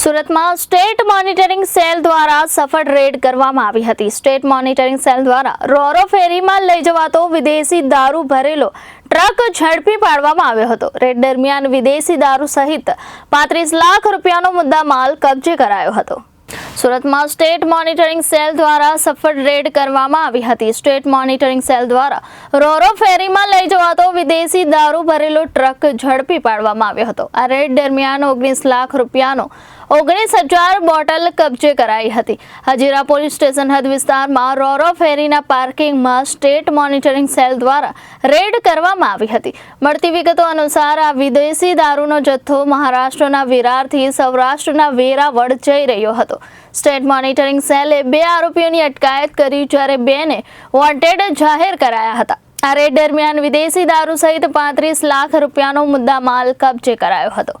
સુરતમાં state monitoring cell દ્વારા સફળ રેડ કરવામાં આવી હતી. સ્ટેટ મોનિટરિંગ સેલ દ્વારા રોરો ફેરીમાં લઈ જવાતો વિદેશી દારૂ ભરેલો ટ્રક ઝડપી પાડવામાં આવ્યો હતો. રેડ દરમિયાન વિદેશી દારૂ સહિત પાંત્રીસ લાખ રૂપિયાનો મુદ્દામાલ કબજે કરાયો હતો. સુરતમાં સ્ટેટ મોનિટરિંગ સેલ દ્વારા સફળ રેડ કરવામાં આવી હતી. સ્ટેટ મોનિટરિંગ સેલ દ્વારા રોરો ફેરીમાં લઈ જવાતો વિદેશી દારૂ ભરેલો ટ્રક ઝડપી પાડવામાં આવ્યો હતો. આ રેડ દરમિયાન ઓગણીસ લાખ રૂપિયાનો ઓગણીસ હજાર બોટલ કબજે કરાઈ હતી. હજીરા પોલીસ સ્ટેશન હદ વિસ્તારમાં રોરો ફેરીના પાર્કિંગમાં સ્ટેટ મોનિટરિંગ સેલ દ્વારા રેડ કરવામાં આવી હતી. મળતી વિગતો અનુસાર આ વિદેશી દારૂનો જથ્થો મહારાષ્ટ્રના વિરારથી સૌરાષ્ટ્રના વેરાવળ જઈ રહ્યો હતો. સ્ટેટ મોનિટરિંગ સેલે બે આરોપીઓની અટકાયત કરી જ્યારે બેને વોન્ટેડ જાહેર કરાયા હતા. આ રેડ દરમિયાન વિદેશી દારૂ સહિત પાંત્રીસ લાખ રૂપિયાનો મુદ્દામાલ કબજે કરાયો હતો.